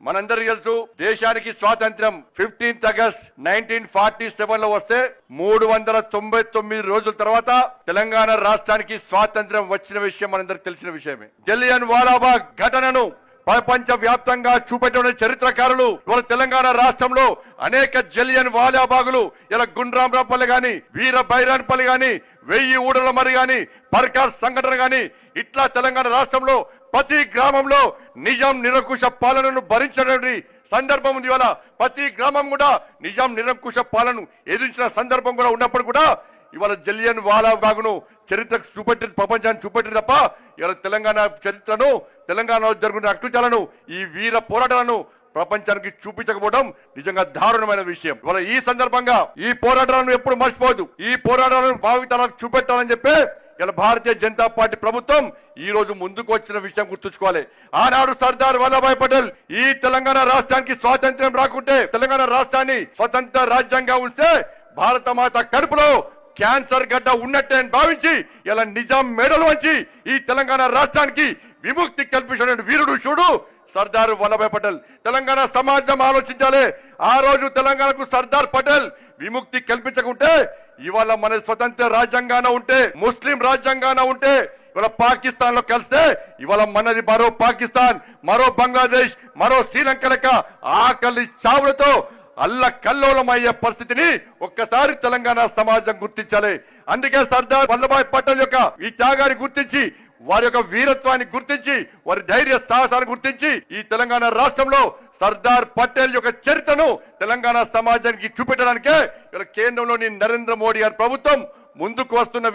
మనందరికీ తెలుసు దేశానికి స్వాతంత్ర్యం ఫిఫ్టీన్త్ ఆగస్ట్ నైన్టీన్ ఫార్టీ సెవెన్లో వస్తే మూడు వందల తొంభై తొమ్మిది రోజుల తర్వాత తెలంగాణ రాష్ట్రానికి స్వాతంత్ర్యం వచ్చిన విషయం మనందరికి తెలిసిన విషయమే. జలియన్ వాలాబాగ్ ఘటనను ప్రపంచ వ్యాప్తంగా చూపెట్టిన చరిత్రకారులు ఇవాళ తెలంగాణ రాష్ట్రంలో అనేక జలియన్ వాలాబాగులు ఇలా గుండ్రామరాపల్లి గాని వీర బైరాన్పల్లి గాని వెయ్యి ఊడల మరి గాని పర్కార్ సంఘటన గాని ఇట్లా తెలంగాణ రాష్ట్రంలో ప్రతి గ్రామంలో నిజాం నిరంకుశ పాలనను భరించడానికి సందర్భం ఉంది ఇవాళ. ప్రతి గ్రామం కూడా నిజాం నిరంకుశ పాలనను ఎదిరించిన సందర్భం కూడా ఉన్నప్పుడు కూడా ఇవాళ జలియన్ వాలాబాగును చరిత్రకు చూపెట్టి ప్రపంచాన్ని చూపెట్టి తప్ప ఇవాళ తెలంగాణ చరిత్రను తెలంగాణలో జరుగుతున్న అకృత్యాలను ఈ వీర పోరాటాలను ప్రపంచానికి చూపించకపోవడం నిజంగా దారుణమైన విషయం. ఇవాళ ఈ సందర్భంగా ఈ పోరాటాలను ఎప్పుడు మర్చిపోవద్దు. ఈ పోరాటాలను భావితాలకు చూపెట్టాలని చెప్పి ఇలా భారతీయ జనతా పార్టీ ప్రభుత్వం ఈ రోజు ముందుకు వచ్చిన విషయం గుర్తుంచుకోవాలి. ఆనాడు సర్దార్ వల్లభాయ్ పటేల్ ఈ తెలంగాణ రాష్ట్రానికి స్వాతంత్ర్యం రాకుంటే తెలంగాణ రాష్ట్రాన్ని స్వతంత్ర రాజ్యంగా ఉంటే భారత మాత కడుపులో క్యాన్సర్ గడ్డ ఉన్నట్టే అని భావించి ఇలా నిజాం మెడలు వంచి ఈ తెలంగాణ రాష్ట్రానికి విముక్తి కల్పించిన వీరుడు చూడు సర్దార్ వల్లభాయ్ పటేల్. తెలంగాణ సమాజం ఆలోచించాలి. ఆ రోజు తెలంగాణకు సర్దార్ పటేల్ విముక్తి కల్పించకుంటే ఇవాళ మన స్వతంత్ర రాజ్యాంగాన ఉంటే ముస్లిం రాజ్యాంగాన ఉంటే ఇవాళ పాకిస్తాన్లో కలిస్తే ఇవాళ మనది మరో పాకిస్తాన్ మరో బంగ్లాదేశ్ మరో శ్రీలంక లెక్క ఆకలి చావులతో అల్ల కల్లోలమయ్యే పరిస్థితిని ఒక్కసారి తెలంగాణ సమాజం గుర్తించాలి. అందుకే సర్దార్ వల్లభాయ్ పటేల్ యొక్క ఈ త్యాగాన్ని గుర్తించి వారి యొక్క వీరత్వాన్ని గుర్తించి వారి ధైర్య సాహసాన్ని గుర్తించి ఈ తెలంగాణ రాష్ట్రంలో సర్దార్ పటేల్ యొక్క చరిత్రను తెలంగాణ సమాజానికి చూపెట్టడానికే కేంద్రంలోని నరేంద్ర మోడీ గారి ప్రభుత్వం ముందుకు వస్తున్న